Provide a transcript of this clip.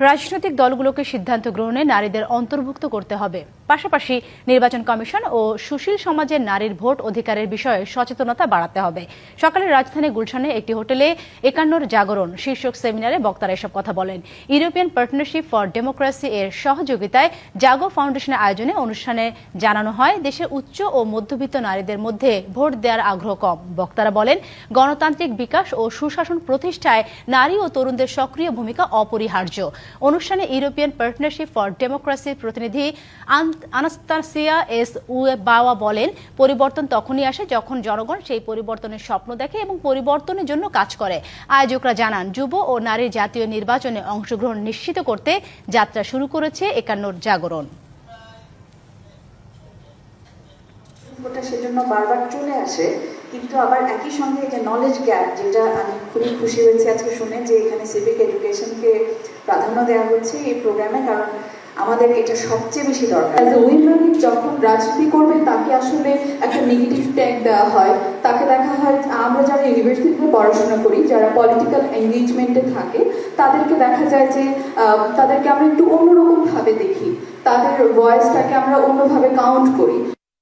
রাজনৈতিক দলগুলোকে সিদ্ধান্ত গ্রহণে নারীদের অন্তর্ভুক্ত করতে হবে। পাশাপাশি নির্বাচন কমিশন ও সুশীল সমাজের নারীর ভোট অধিকারের বিষয়ে সচেতনতা বাড়াতে হবে। সকালে রাজধানী গুলশানে একটি হোটেলে একান্নর জাগরণ শীর্ষক সেমিনারে বক্তারা এসব কথা বলেন। ইউরোপিয়ান পার্টনারশিপ ফর ডেমোক্রেসি এর সহযোগিতায় জাগো ফাউন্ডেশনের আয়োজনে অনুষ্ঠানে জানানো হয়, দেশে উচ্চ ও মধ্যবিত্ত নারীদের মধ্যে ভোট দেওয়ার আগ্রহ কম। বক্তারা বলেন, গণতান্ত্রিক বিকাশ ও সুশাসন প্রতিষ্ঠায় নারী ও তরুণদের সক্রিয় ভূমিকা অপরিহার্য। অনুষ্ঠানে ইউরোপিয়ান পার্টনারশিপ ফর ডেমোক্রেসির প্রতিনিধি আন- আনাস্তাসিয়া এস উয়ে বাওয়া বলেন, পরিবর্তন তখনই আসে যখন জনগণ সেই পরিবর্তনের স্বপ্ন দেখে এবং পরিবর্তনের জন্য কাজ করে। আয়োজকরা জানান, যুব ও নারীর জাতীয় নির্বাচনে অংশগ্রহণ নিশ্চিত করতে যাত্রা শুরু করেছে একান্নর জাগরণ। ওটা সেজন্য বারবার চলে আসে, কিন্তু আবার একই সঙ্গে যে নলেজ গ্যাপ যেটা আমি খুবই খুশি হয়েছি আজকে শুনে যে এখানে সিভিক এডুকেশনকে প্রাধান্য দেওয়া হচ্ছে এই প্রোগ্রামে কারণ আমাদের এটা সবচেয়ে বেশি দরকার। উইমেন যখন রাজনীতি করবে, তাকে আসলে একটা নেগেটিভ ট্যাগ দেওয়া হয়। তাকে দেখা হয়, আমরা যারা ইউনিভার্সিটিতে পড়াশোনা করি, যারা পলিটিক্যাল এঙ্গেজমেন্টে থাকে, তাদেরকে দেখা যায় যে তাদেরকে আমরা একটু অন্যরকমভাবে দেখি। তাদের ভয়েসটাকে আমরা অন্যভাবে কাউন্ট করি।